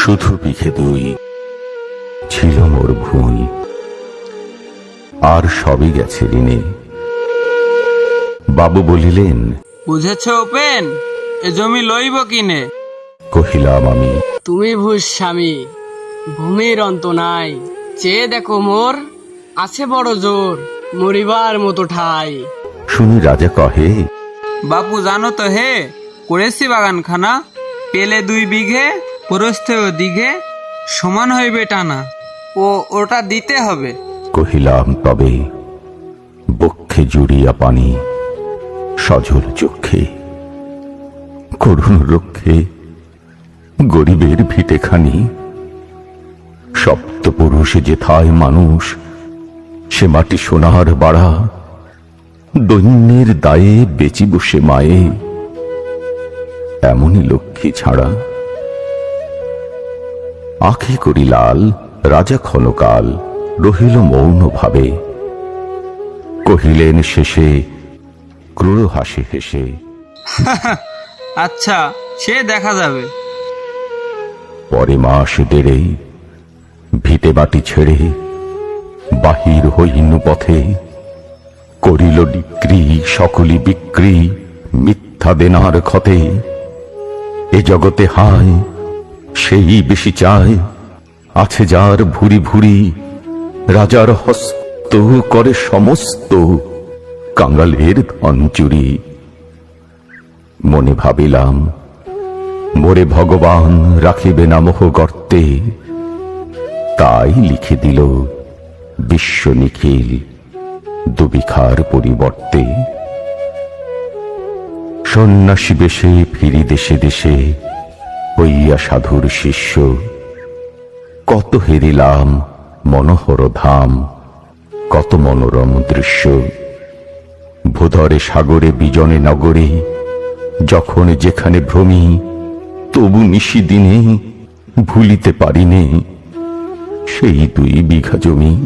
শুধু বিঘে দুই ছিল মোর ভুঁই। আর সবই গেছে ঋণে। বাবু বলিলেন বুঝেছ উপেন এ জমি লইব কিনে? কহিলাম আমি তুমি ভূষ স্বামী ভূমির অন্ত নাই। চেয়ে দেখো মোর আছে বড় জোর মরিবার মতো ঠাই। শুনি রাজা কহে বাপু জানো তো হে করেছি বাগানখানা পেলে দুই বিঘে প্রস্থেও দিঘে সমান হইবে টানা, ও ওটা দিতে হবে। কহিলাম, তবে বক্ষে জুড়িয়া পানি, সজল চক্ষে করুণ রক্ষে গরিবের ভিটেখানি পুরুষে যেথায় মানুষ, সে মাটি সোনার বাড়া, দৈন্যের দায়ে বেচি বসে মায়ে, এমনই লক্ষ্মী ছাড়া আখি করি লাল রাজা ক্ষণকাল রহিল মৌন ভাবে কহিলেন শেষে ক্রূর হাসি হেসে আচ্ছা সে দেখা যাবে। পরে মাস দেড়ে ভিটে বাটি ছেড়ে বাহির হইন পথে করিল ডিক্রি সকলি বিক্রি মিথ্যা দেনার ক্ষতে এ জগতে হায় সেই বেশি চায়। আছে যার ভুরি ভুরি, রাজার হস্ত করে সমস্ত কাঙ্গালের ধন চুরি। মনে ভাবিলাম, মোরে ভগবান রাখিবে না মোহ গর্তে। তাই লিখে দিল বিশ্ব নিখিল দুবিখার পরিবর্তে। সন্ন্যাসী বেশে ফিরি দেশে দেশে হইয়া সাধুর শিষ্য। কত হেরিলাম মনোহর ধাম, কত মনোরম দৃশ্য। ভূধরে সাগরে, বিজনে নগরে, যখন যেখানে ভ্রমি, তবু নিশি দিনে ভুলিতে পারিনে। সেই দুই বিঘা জমি